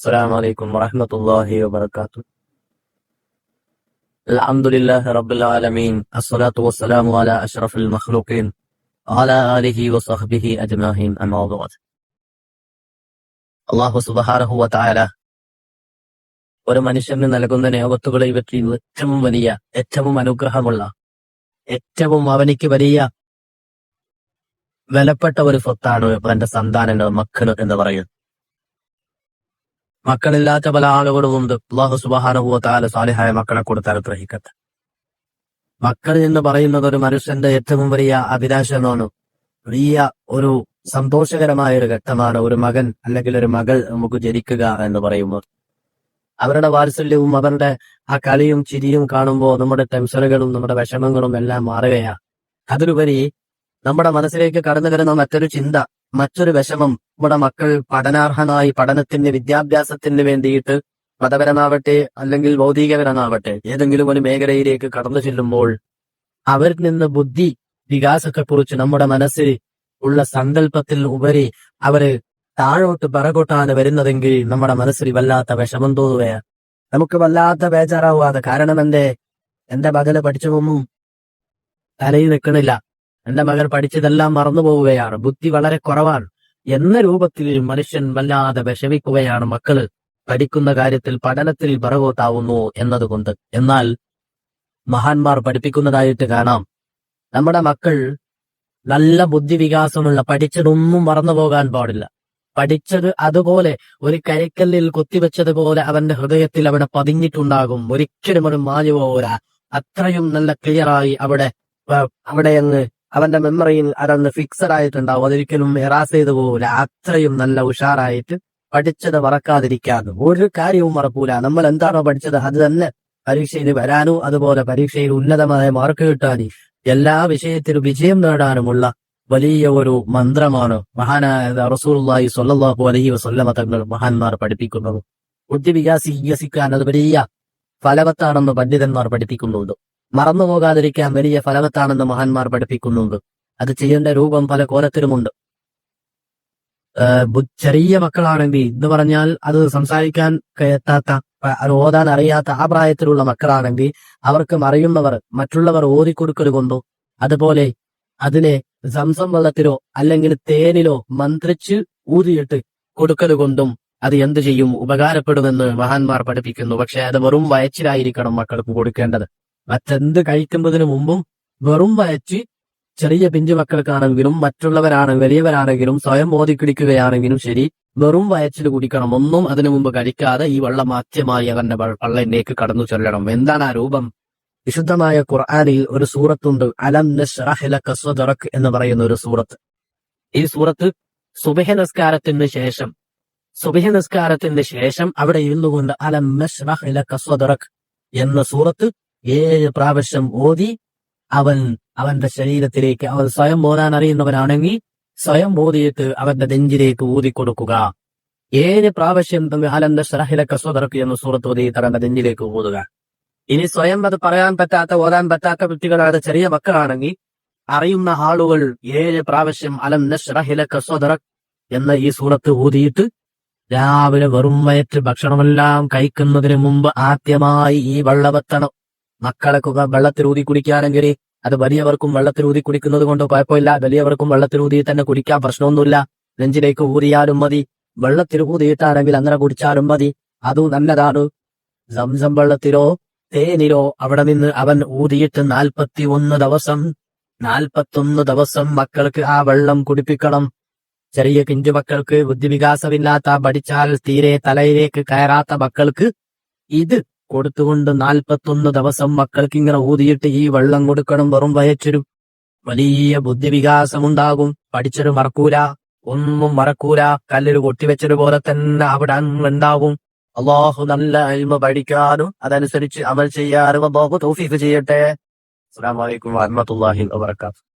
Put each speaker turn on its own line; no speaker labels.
السلام عليكم ورحمة الله وبركاته الحمد لله رب العالمين الصلاة والسلام على أشرف المخلوقين وعلى آله وصحبه أجمعين أما بعد അള്ളാഹു സുബഹാനഹു വതആല ഒരു മനുഷ്യന് നൽകുന്ന നേവത്തുകളെ പറ്റി ഏറ്റവും വലിയ ഏറ്റവും അനുഗ്രഹമുള്ള ഏറ്റവും അവനിക്ക് വലിയ വിലപ്പെട്ട ഒരു സ്വത്താണ് തന്റെ സന്താനങ്ങൾ മക്കൾ എന്ന് പറയുന്നത് മക്കളില്ലാത്ത പല ആളുകളും ഉണ്ട്. അള്ളാഹു സുബഹാനുഭവത്താൽ സാലിഹായ മക്കളെ കൊടുത്ത് അനുഗ്രഹിക്കട്ടെ മക്കൾ എന്ന് പറയുന്നത് ഒരു മനുഷ്യന്റെ ഏറ്റവും വലിയ അഭിലാഷമാണ്. വലിയ ഒരു സന്തോഷകരമായ ഒരു ഘട്ടമാണ് ഒരു മകൻ അല്ലെങ്കിൽ ഒരു മകൾ നമുക്ക് ജനിക്കുക എന്ന് പറയുമ്പോൾ. അവരുടെ വാത്സല്യവും അവരുടെ ആ കളിയും ചിരിയും കാണുമ്പോൾ നമ്മുടെ ടെൻഷനുകളും നമ്മുടെ വിഷമങ്ങളും എല്ലാം മാറുകയാണ്. അതിലുപരി നമ്മുടെ മനസ്സിലേക്ക് കടന്നു വരുന്ന മറ്റൊരു ചിന്ത മറ്റൊരു വിഷമം നമ്മുടെ മക്കൾ പഠനാർഹനായി പഠനത്തിന് വിദ്യാഭ്യാസത്തിന് വേണ്ടിയിട്ട് മതപരമാവട്ടെ അല്ലെങ്കിൽ ഭൗതികപരമാവട്ടെ ഏതെങ്കിലും ഒരു മേഖലയിലേക്ക് കടന്നു ചെല്ലുമ്പോൾ അവരിൽ നിന്ന് ബുദ്ധി വികാസത്തെക്കുറിച്ച് നമ്മുടെ മനസ്സിൽ ഉള്ള സങ്കല്പത്തിൽ ഉപരി അവർ താഴോട്ട് പിറകോട്ടാണ് വരുന്നതെങ്കിൽ നമ്മുടെ മനസ്സിൽ വല്ലാത്ത വിഷമം തോന്നുകയാണ്. നമുക്ക് വല്ലാത്ത ബേജാറാവുക. കാരണം എന്റെ എന്റെ മകന് പഠിച്ചതൊന്നും തലയിൽ നിൽക്കണില്ല. എന്റെ മകൻ പഠിച്ചതെല്ലാം മറന്നു പോവുകയാണ്. ബുദ്ധി വളരെ കുറവാണ്. എന്ന രൂപത്തിൽ മനുഷ്യൻ വല്ലാതെ വിഷമിക്കുകയാണ് മക്കൾ. പഠിക്കുന്ന കാര്യത്തിൽ പഠനത്തിൽ പിറകോട്ടാവുന്നു എന്നതുകൊണ്ട്. എന്നാൽ മഹാന്മാർ പഠിപ്പിക്കുന്നതായിട്ട് കാണാം. നമ്മുടെ മക്കൾ നല്ല ബുദ്ധി വികാസമുള്ള പഠിച്ചതൊന്നും മറന്നു പോകാൻ പാടില്ല. പഠിച്ചത് അതുപോലെ ഒരു കരിക്കല്ലിൽ കുത്തിവെച്ചതുപോലെ അവന്റെ ഹൃദയത്തിൽ അവിടെ പതിഞ്ഞിട്ടുണ്ടാകും. ഒരിക്കലും ഒരു മാഞ്ഞു പോരാ അത്രയും നല്ല ക്ലിയറായി അവിടെ അവിടെ അങ്ങ് അവന്റെ മെമ്മറിയിൽ അതന്ന് ഫിക്സഡ് ആയിട്ടുണ്ടാവും. അതൊരിക്കലും എറാസ് ചെയ്തു പോകില്ല അത്രയും നല്ല ഉഷാറായിട്ട് പഠിച്ചത് മറക്കാതിരിക്കാതെ. ഒരു കാര്യവും മറക്കൂല. നമ്മൾ എന്താണോ പഠിച്ചത് അത് തന്നെ പരീക്ഷയിൽ വരാനും അതുപോലെ പരീക്ഷയിൽ ഉന്നതമായ മാർക്ക് കിട്ടാനും എല്ലാ വിഷയത്തിലും വിജയം നേടാനുമുള്ള വലിയ ഒരു മന്ത്രമാണ് മഹാനായ റസൂലുള്ളാഹി സൊല്ലാഹു അലഹി വസ്ല്ല തങ്ങൾ മഹാന്മാർ പഠിപ്പിക്കുന്നത്. ബുദ്ധി വികാസി വികസിക്കാൻ അത് വലിയ ഫലവത്താണെന്ന് പണ്ഡിതന്മാർ പഠിപ്പിക്കുന്നുണ്ട്. മറന്നു പോകാതിരിക്കാൻ വലിയ ഫലവത്താണെന്ന് മഹാന്മാർ പഠിപ്പിക്കുന്നുണ്ട്. അത് ചെയ്യേണ്ട രൂപം പല കോലത്തിലുമുണ്ട്. ചെറിയ മക്കളാണെങ്കിൽ എന്ന് പറഞ്ഞാൽ അത് സംസാരിക്കാൻ എത്താത്ത ഓതാൻ അറിയാത്ത ആ പ്രായത്തിലുള്ള മക്കളാണെങ്കിൽ അവർക്ക് അറിയുന്നവർ മറ്റുള്ളവർ ഓതിക്കൊടുക്കൽ കൊണ്ടോ അതുപോലെ അതിനെ സംസം വെള്ളത്തിലോ അല്ലെങ്കിൽ തേനിലോ മന്ത്രിച്ച് ഊതിയിട്ട് കൊടുക്കൽ കൊണ്ടും അത് എന്ത് ചെയ്യും? ഉപകാരപ്പെടുമെന്ന് മഹാന്മാർ പഠിപ്പിക്കുന്നു. പക്ഷെ അത് വെറും വയച്ചിലായിരിക്കണം മക്കൾക്ക് കൊടുക്കേണ്ടത്. മറ്റെന്ത് കഴിക്കുന്നതിന് മുമ്പും വെറും വയച്ച് ചെറിയ പിഞ്ചു മക്കൾക്കാണെങ്കിലും മറ്റുള്ളവരാണ് വലിയവരാണെങ്കിലും സ്വയം ബോധിപ്പിടിക്കുകയാണെങ്കിലും ശരി വെറും വയച്ചിൽ കുടിക്കണം. ഒന്നും അതിനു മുമ്പ് കഴിക്കാതെ ഈ വെള്ളം ആദ്യമായി അവന്റെ വ- പള്ളയിലേക്ക് കടന്നു ചൊല്ലണം. എന്താണ് ആ രൂപം? വിശുദ്ധമായ ഖുർആാനിൽ ഒരു സൂറത്തുണ്ട്. അലം സദ്റക് എന്ന് പറയുന്ന ഒരു സൂറത്ത്. ഈ സൂറത്ത് സുബഹ നിസ്കാരത്തിന് ശേഷം സുബഹ നിസ്കാരത്തിന് ശേഷം അവിടെ ഇരുന്നുകൊണ്ട് അലം സദ്റക് എന്ന സൂറത്ത് ഏഴ് പ്രാവശ്യം ഓതി അവൻ അവന്റെ ശരീരത്തിലേക്ക് അവൻ സ്വയം ഓതാൻ അറിയുന്നവനാണെങ്കിൽ സ്വയം ഓതിയിട്ട് അവന്റെ നെഞ്ചിലേക്ക് ഊതിക്കൊടുക്കുക. ഏഴ് പ്രാവശ്യം അലന്റെ ഷറഹിലൊക്കെ സ്വതറക്ക് എന്ന സുഹൃത്ത് ഓതിയിട്ട് അവന്റെ നെഞ്ചിലേക്ക് ഊതുക. ഇനി സ്വയം അത് പറയാൻ പറ്റാത്ത ഓതാൻ പറ്റാത്ത കുട്ടികളായ ചെറിയ മക്കളാണെങ്കിൽ അറിയുന്ന ആളുകൾ ഏഴ് പ്രാവശ്യം അലം നഷ്റഹിലക സ്വദറക് എന്ന ഈ സൂറത്ത് ഊതിയിട്ട് രാവിലെ വെറും വയറ്റ് ഭക്ഷണമെല്ലാം കഴിക്കുന്നതിന് മുമ്പ് ആദ്യമായി ഈ വെള്ളവെത്തണം മക്കളൊക്കെ വെള്ളത്തിലൂതി കുടിക്കുകയാണെങ്കിൽ അത് വലിയവർക്കും വെള്ളത്തിലൂതി കുടിക്കുന്നത് കൊണ്ട് കുഴപ്പമില്ല. വലിയവർക്കും വെള്ളത്തിലൂതി തന്നെ കുടിക്കാൻ പ്രശ്നമൊന്നുമില്ല. നെഞ്ചിലേക്ക് ഊതിയാലും മതി. വെള്ളത്തിൽ ഊതിയിട്ടാണെങ്കിൽ അങ്ങനെ കുടിച്ചാലും മതി. അതും നല്ലതാണ്. സംസം വെള്ളത്തിലോ തേനിലോ അവിടെ നിന്ന് അവൻ ഊതിയിട്ട് നാൽപ്പത്തി ഒന്ന് ദിവസം നാൽപ്പത്തൊന്ന് ദിവസം മക്കൾക്ക് ആ വെള്ളം കുടിപ്പിക്കണം. ചെറിയ പിഞ്ചു മക്കൾക്ക് ബുദ്ധിവികാസമില്ലാത്ത പഠിച്ചാൽ തീരെ തലയിലേക്ക് കയറാത്ത മക്കൾക്ക് ഇത് കൊടുത്തുകൊണ്ട് നാൽപ്പത്തൊന്ന് ദിവസം മക്കൾക്ക് ഇങ്ങനെ ഊതിയിട്ട് ഈ വെള്ളം കൊടുക്കണം വെറും വയച്ചൊരു വലിയ ബുദ്ധിവികാസമുണ്ടാകും. പഠിച്ചൊരു മറക്കൂല. ഒന്നും മറക്കൂല. കല്ലിൽ കൊട്ടിവെച്ചതുപോലെ തന്നെ അവിടെ ഉണ്ടാകും. അള്ളാഹു നല്ല അൽമ പഠിക്കാനും അതനുസരിച്ച് അമൽ ചെയ്യാനും അള്ളാഹു തൗഫീഖ് ചെയ്യട്ടെ. അസ്സലാമു അലൈക്കും വാഹമത്തല്ലാഹി വബറകാതുഹു.